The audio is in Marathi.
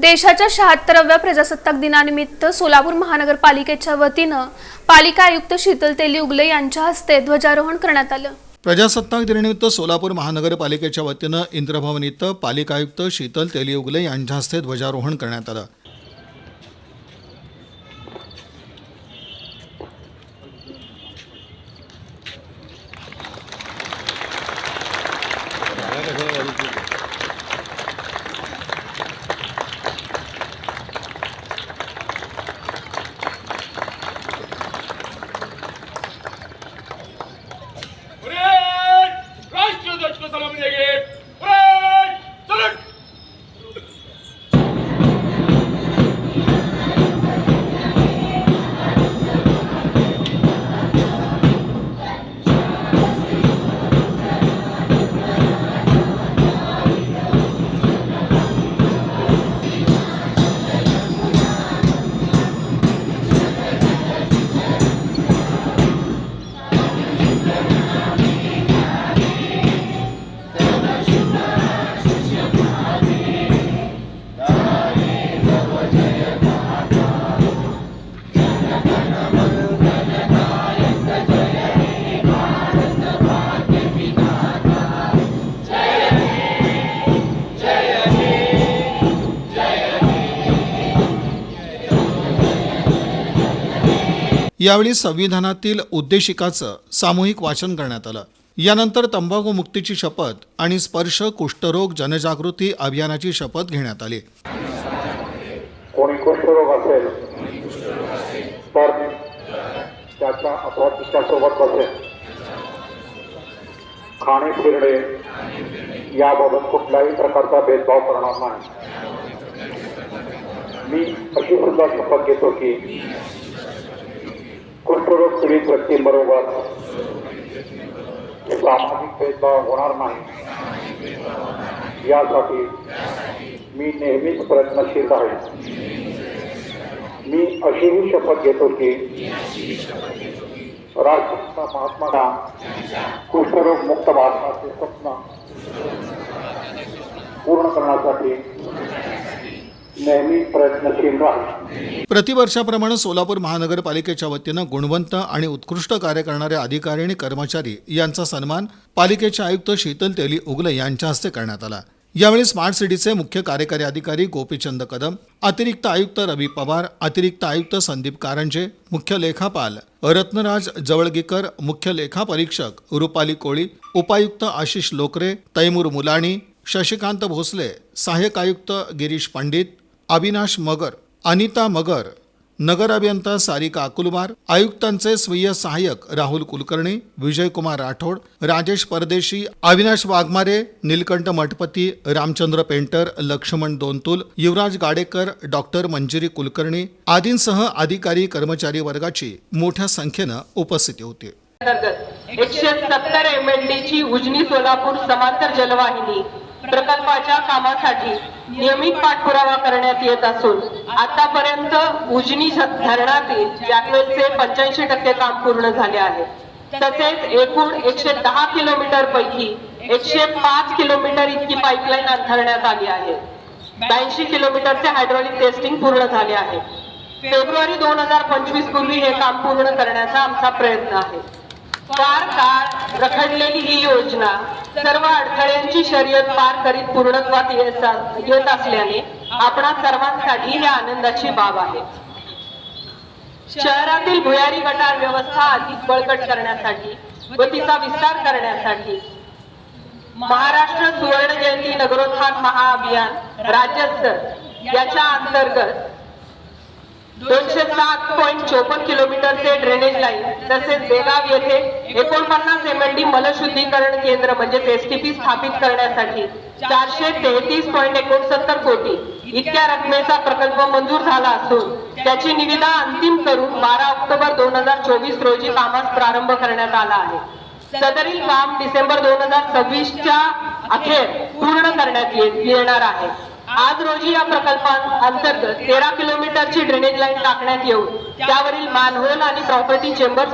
देशाच्या शहात्तराव्या प्रजासत्ताक दिनानिमित्त सोलापूर महानगरपालिकेच्या वतीनं पालिका आयुक्त शीतल तेली उगले यांच्या हस्ते ध्वजारोहण करण्यात आलं. प्रजासत्ताक दिनानिमित्त सोलापूर महानगरपालिकेच्या वतीनं इंद्रभवन इथं पालिका आयुक्त शीतल तेली उगले यांच्या हस्ते ध्वजारोहण करण्यात आलं. यावेळी संविधानातील उद्देशिकाचं सामूहिक वाचन करण्यात आलं. यानंतर तंबाखू मुक्तीची शपथ आणि स्पर्श कुष्ठरोग जनजागृती अभियानाची शपथ घेण्यात आली. कोणी कुष्ठरोग असेल तर त्याच्या अथवा बसेल. खाणे फिरणे याबाबत कुठल्याही प्रकारचा भेदभाव करणार नाही. मी अशी सुद्धा शपथ घेतो की पीडित व्यक्तींबरोबर सामाजिक भेदभाव होणार नाही. यासाठी मी नेहमीच प्रयत्नशील आहे. मी अशीही शपथ घेतो की राष्ट्रपिता महात्मा कुष्ठरोग मुक्त भारताचे स्वप्न पूर्ण करण्यासाठी नेहमी प्रयत्नशील राहील प्रतिवर्षाप्रमाणे सोलापूर महानगरपालिकेच्या वतीनं गुणवंत आणि उत्कृष्ट कार्य करणारे अधिकारी आणि कर्मचारी यांचा सन्मान पालिकेचे आयुक्त शीतल तेली उगले यांच्या हस्ते करण्यात आला. यावेळी स्मार्ट सिटीचे मुख्य कार्यकारी अधिकारी गोपीचंद कदम अतिरिक्त आयुक्त रवी पवार अतिरिक्त आयुक्त संदीप कारंजे मुख्य लेखापाल रत्नराज जवळगीकर मुख्य लेखापरीक्षक रुपाली कोळी उपायुक्त आशिष लोकरे तैमूर मुलाणी शशिकांत भोसले सहाय्यक आयुक्त गिरीश पंडित अविनाश मगर अनिता मगर नगर अभियंता सारिका अकुलवार आयुक्तांचे स्वीय सहाय्यक राहुल कुलकर्णी विजयकुमार राठोड राजेश परदेशी अविनाश वाघमारे नीलकंठ मठपती रामचंद्र पेंटर लक्ष्मण दोनतुल युवराज गाडेकर डॉक्टर मंजिरी कुलकर्णी आदींसह अधिकारी कर्मचारी वर्गाची मोठ्या संख्येनं उपस्थिती होती. एकशे सत्तर एम एल डी ची उजनी सोलापूर समांतर जलवाहिनी. प्रकल्पाच्या कामासाठी नियमित पाठपुरावा करण्यात येत असून आतापर्यंत उजनी धरणातील जॅकवेलचे पंच्याऐंशी टक्के काम पूर्ण झाले आहे. तसेच एकूण एकशे दहा किलोमीटर पैकी एकशे पाच किलोमीटर इतकी पाईपलाईन अंथरण्यात आली आहे. ब्याऐंशी किलोमीटरचे हायड्रॉलिक टेस्टिंग पूर्ण झाले आहे. फेब्रुवारी दोन हजार पंचवीस पूर्वी हे काम पूर्ण करण्याचा आमचा प्रयत्न आहे. फार काळ रखडलेली ही योजना सर्व अडथळ्यांची शर्यत पार करीत पूर्णत्वात येत येत असल्याने आपणा सर्वांसाठी ही आनंदाची बाब आहे. शहरातील भुयारी गटार व्यवस्था अधिक बळकट करण्यासाठी व तिचा विस्तार करण्यासाठी महाराष्ट्र सुवर्ण जयंती नगरोत्थान महाअभियान राज्यस्तर याच्या अंतर्गत दोनशे सात पॉईंट चोपन्न किलोमीटरचे ड्रेनेज लाईन तसेच बेगाव येथे एकोणपन्नास एम एल डी मलशुद्धीकरण केंद्र म्हणजेच एस टी पी स्थापित करण्यासाठी चारशे तेहतीस पॉईंट एकोणसत्तर कोटी इतक्या रकमेचा प्रकल्प मंजूर झाला असून त्याची निविदा अंतिम करून बारा ऑक्टोबर दोन हजार चोवीस रोजी कामास प्रारंभ करण्यात आला आहे. सदरील काम डिसेंबर दोन हजार सव्वीसच्या अखेर पूर्ण करण्यात येणार आहे. आज रोजी या प्रकल्पांतर्गत तेरा किलोमीटरची ड्रेनेज लाईन टाकण्यात येऊन त्यावरील मानहोल आणि प्रॉपर्टी चेंबर्स